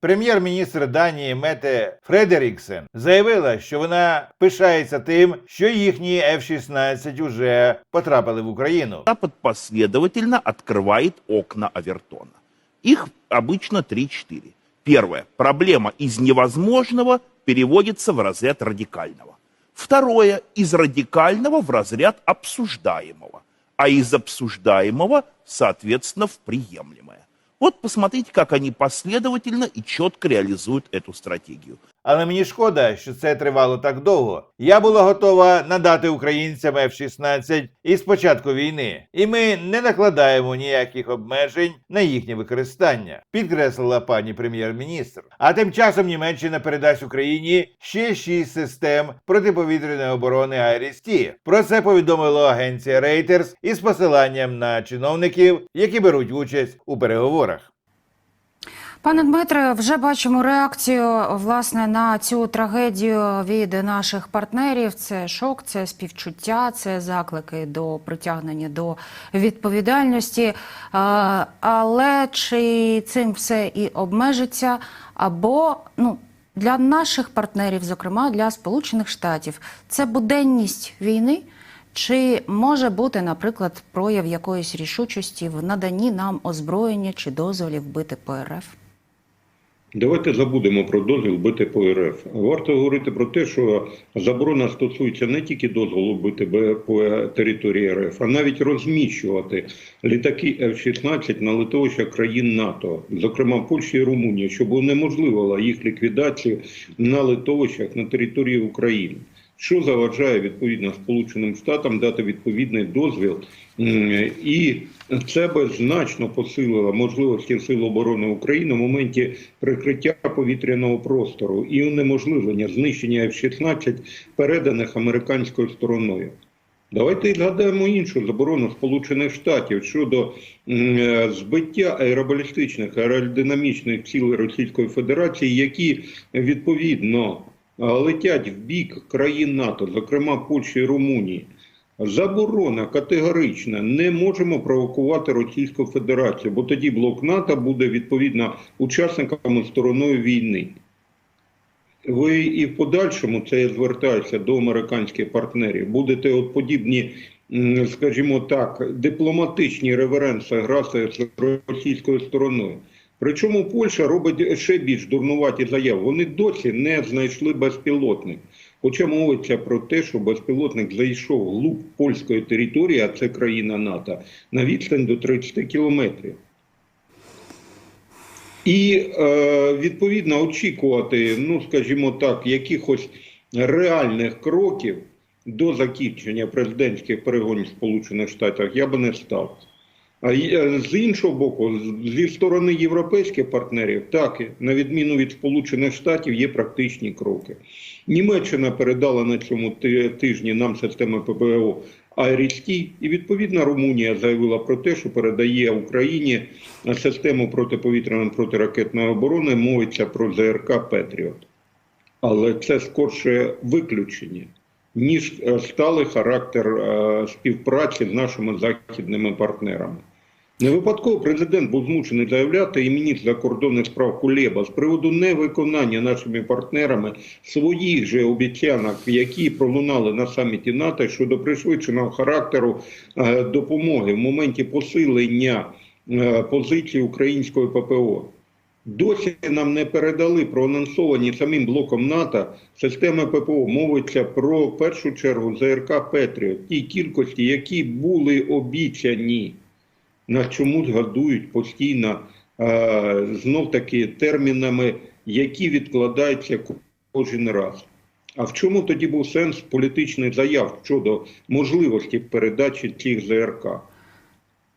Прем'єр-міністр Данії Мете Фредеріксен заявила, що вона пишається тим, що їхні F-16 уже потрапили в Україну. Запад последовательно открывает окна Авертона. Их обычно 3-4. Первое. Проблема из невозможного переводится в разряд радикального. Второе. Из радикального в разряд обсуждаемого. А из обсуждаемого, соответственно, в приемлемое. Вот посмотрите, как они последовательно и четко реализуют эту стратегию. Але мені шкода, що це тривало так довго. Я була готова надати українцям F-16 із початку війни, і ми не накладаємо ніяких обмежень на їхнє використання, підкреслила пані прем'єр-міністр. А тим часом Німеччина передасть Україні ще шість систем протиповітряної оборони Айріс-Ті. Про це повідомила агенція Reuters із посиланням на чиновників, які беруть участь у переговорах. Пане Дмитре, вже бачимо реакцію власне на цю трагедію від наших партнерів. Це шок, це співчуття, це заклики до притягнення до відповідальності. Але чи цим все і обмежиться? Або ну для наших партнерів, зокрема для Сполучених Штатів, це буденність війни. Чи може бути, наприклад, прояв якоїсь рішучості в наданні нам озброєння чи дозволів бити по РФ? Давайте забудемо про дозвіл бити по РФ. Варто говорити про те, що заборона стосується не тільки дозволу бити по території РФ, а навіть розміщувати літаки F-16 на литовищах країн НАТО, зокрема Польщі і Румунії, щоб унеможливила їх ліквідацію на литовищах на території України. Що заважає відповідно Сполученим Штатам дати відповідний дозвіл, і це би значно посилило можливості Сил оборони України в моменті прикриття повітряного простору і унеможливлення знищення F-16, переданих американською стороною. Давайте згадаємо іншу заборону Сполучених Штатів щодо збиття аеробалістичних аеродинамічних цілей Російської Федерації, які відповідно летять в бік країн НАТО, зокрема Польщі і Румунії. Заборона категорична. Не можемо провокувати Російську Федерацію, бо тоді блок НАТО буде відповідно учасником і стороною війни. Ви і в подальшому, це я звертаюся до американських партнерів, будете от подібні, скажімо так, дипломатичні реверенси грати з російською стороною. Причому Польща робить ще більш дурнуваті заяви. Вони досі не знайшли безпілотник. Хоча мовиться про те, що безпілотник зайшов глуб польської території, а це країна НАТО, на відстань до 30 кілометрів. І е, відповідно очікувати, ну скажімо так, якихось реальних кроків до закінчення президентських перегонів Сполучених Штатах я би не став. Е, з іншого боку, зі сторони європейських партнерів, так на відміну від Сполучених Штатів, є практичні кроки. Німеччина передала на цьому тижні нам системи ППО Айріс-Ті, і відповідно Румунія заявила про те, що передає Україні систему протиповітряної протиракетної оборони. Мовиться про ЗРК Петріот. Але це скорше виключення, ніж е, сталий характер е, співпраці з нашими західними партнерами. Не випадково президент був змушений заявляти і міністр закордонних справ Кулеба з приводу невиконання нашими партнерами своїх же обіцянок, які пролунали на саміті НАТО щодо пришвидшеного характеру е, допомоги в моменті посилення позиції української ППО. Досі нам не передали проанонсовані самим блоком НАТО системи ППО. Мовиться про першу чергу ЗРК Петріот, ті кількості, які були обіцяні на чому згадують постійно е, знов таки термінами, які відкладаються кожен раз. А в чому тоді був сенс політичних заяв щодо можливості передачі цих ЗРК?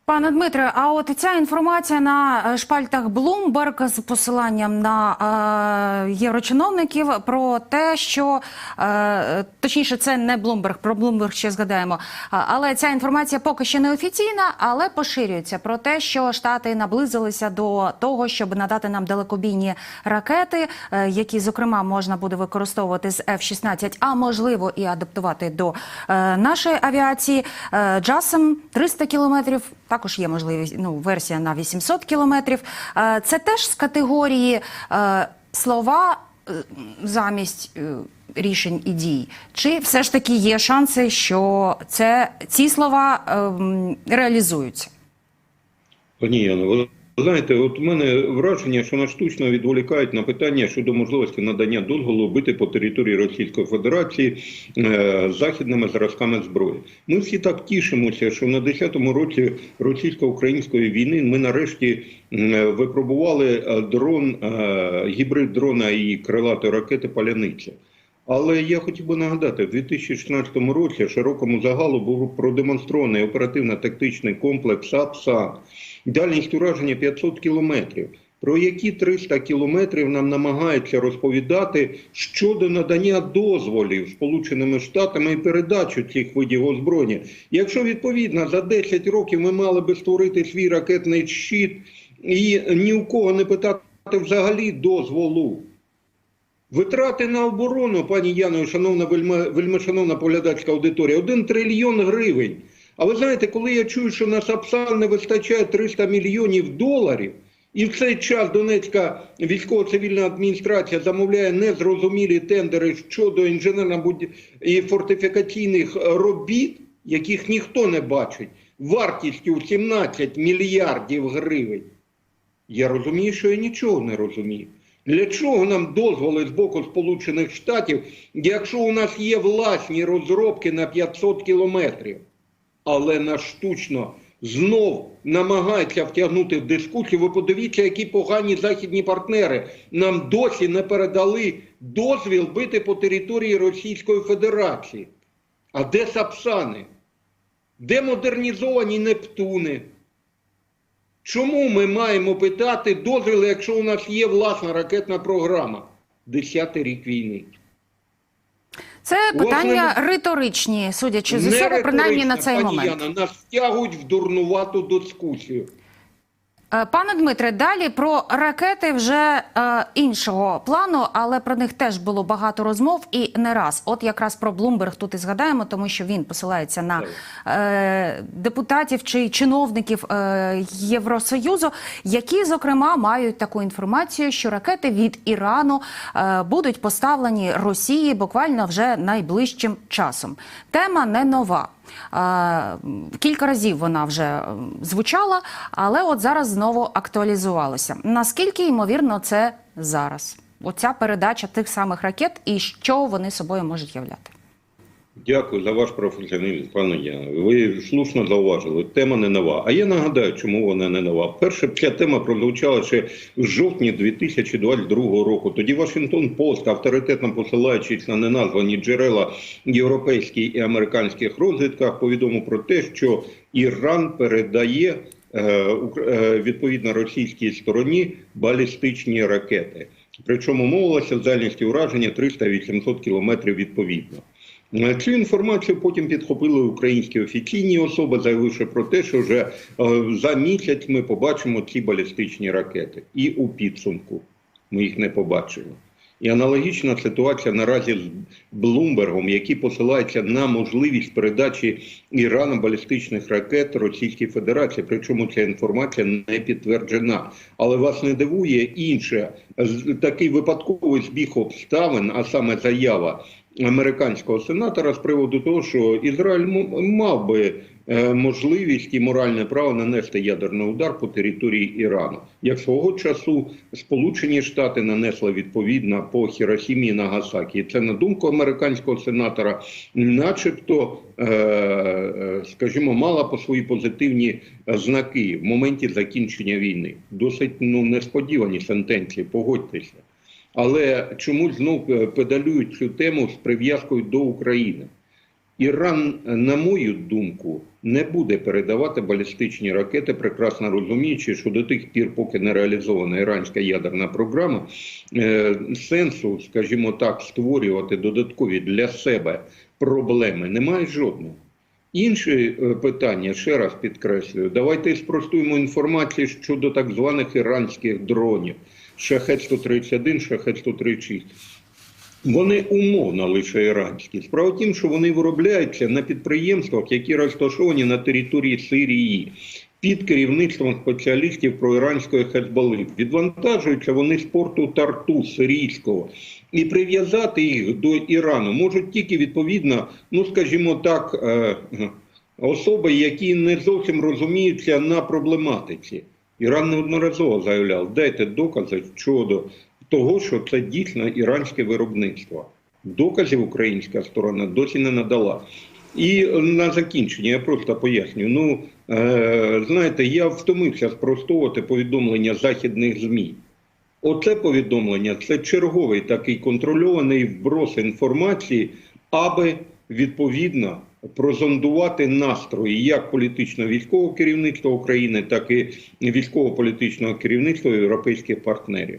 Пане Дмитре, а от ця інформація на е, шпальтах Bloomberg з посиланням на е, єврочиновників про те, що е, точніше, це не Bloomberg, про Bloomberg ще згадаємо. Але ця інформація поки що не офіційна, але поширюється про те, що Штати наблизилися до того, щоб надати нам далекобійні ракети, е, які зокрема можна буде використовувати з F-16, а можливо і адаптувати до е, нашої авіації. Е, Джасом 300 кілометрів. Також є можливість ну, версія на 800 кілометрів. Е, Це теж з категорії е, слова е, замість рішень і дій. Чи все ж таки є шанси, що це ці слова ем, реалізуються? Ні, ви знаєте, от у мене враження, що нас штучно відволікають на питання щодо можливості надання дозволу бити по території Російської Федерації е, західними зразками зброї. Ми всі так тішимося, що на 10-му році російсько-української війни ми нарешті м, випробували е, дрон, е, гібрид дрона і крилатої ракети Паляниця. Але я хотів би нагадати, в 2016 році широкому загалу був продемонстрований оперативно-тактичний комплекс АПСА, дальність ураження 500 кілометрів. Про які 300 кілометрів нам намагаються розповідати щодо надання дозволів Сполученими Штатами і передачу цих видів озброєння. Якщо відповідно за 10 років ми мали би створити свій ракетний щит і ні у кого не питати взагалі дозволу. Витрати на оборону, пані Яно, шановна вельмишановна поглядацька аудиторія, 1 трильйон гривень. А ви знаєте, коли я чую, що на Сапсан не вистачає 300 мільйонів доларів, і в цей час Донецька військово-цивільна адміністрація замовляє незрозумілі тендери щодо інженерно і фортифікаційних робіт, яких ніхто не бачить, вартістю 17 мільярдів гривень. Я розумію, що я нічого не розумію. Для чого нам дозволи з боку Сполучених Штатів, якщо у нас є власні розробки на 500 кілометрів? Але нас штучно знов намагаються втягнути в дискусію. Ви подивіться, які погані західні партнери нам досі не передали дозвіл бити по території Російської Федерації. А де Сапсани? Де модернізовані Нептуни? Чому ми маємо питати дозвіл, якщо у нас є власна ракетна програма? Десятий рік війни. Це питання ми- риторичні, судячи з усього, принаймні на цей пані момент. Яна, нас втягують в дурнувату дискусію. Е, Пане Дмитре, далі про ракети вже е, іншого плану, але про них теж було багато розмов і не раз. От якраз про Блумберг тут і згадаємо, тому що він посилається на е, депутатів чи чиновників е, Євросоюзу, які зокрема мають таку інформацію, що ракети від Ірану е, будуть поставлені Росії буквально вже найближчим часом. Тема не нова. Кілька разів вона вже звучала, але от зараз знову актуалізувалася. Наскільки ймовірно це зараз? Оця передача тих самих ракет і що вони собою можуть являти? Дякую за ваш професіоналізм, пане Яна. Ви слушно зауважили, тема не нова. А я нагадаю, чому вона не нова. Перше, ця тема прозвучала ще в жовтні 2022 року. Тоді Вашингтон Пост, авторитетно посилаючись на неназвані джерела європейських і американських розвідках, повідомив про те, що Іран передає е, е, відповідно російській стороні балістичні ракети. Причому мовилося з дальністю ураження 300-800 кілометрів відповідно. Цю інформацію потім підхопили українські офіційні особи, заявивши про те, що вже е, за місяць ми побачимо ці балістичні ракети. І у підсумку ми їх не побачили. І аналогічна ситуація наразі з Блумбергом, який посилається на можливість передачі Ірану балістичних ракет Російській Федерації. Причому ця інформація не підтверджена. Але вас не дивує інше такий випадковий збіг обставин, а саме заява американського сенатора з приводу того, що Ізраїль мав би е, можливість і моральне право нанести ядерний удар по території Ірану. Як свого часу Сполучені Штати нанесли відповідно по Хіросімі і Нагасакі. Це на думку американського сенатора, начебто, е, скажімо, мала по свої позитивні е, знаки в моменті закінчення війни. Досить ну несподівані сентенції, погодьтеся. Але чомусь знов е, педалюють цю тему з прив'язкою до України. Іран, е, на мою думку, не буде передавати балістичні ракети, прекрасно розуміючи, що до тих пір, поки не реалізована іранська ядерна програма, е, сенсу, скажімо так, створювати додаткові для себе проблеми немає жодного. Інше питання, ще раз підкреслюю, давайте спростуємо інформацію щодо так званих іранських дронів. Шахет 131, Шахет 136. Вони умовно лише іранські. Справа в тім, що вони виробляються на підприємствах, які розташовані на території Сирії під керівництвом спеціалістів проіранської Хезболи. Відвантажуються вони з порту Тарту сирійського. І прив'язати їх до Ірану можуть тільки відповідно, ну скажімо так, е, особи, які не зовсім розуміються на проблематиці. Іран неодноразово заявляв, дайте докази щодо того, що це дійсно іранське виробництво. Доказів українська сторона досі не надала. І на закінчення я просто поясню. Ну е, знаєте, я втомився спростовувати повідомлення західних змі. Оце повідомлення це черговий такий контрольований вброс інформації, аби відповідно прозондувати настрої як політично-військового керівництва України, так і військово-політичного керівництва європейських партнерів.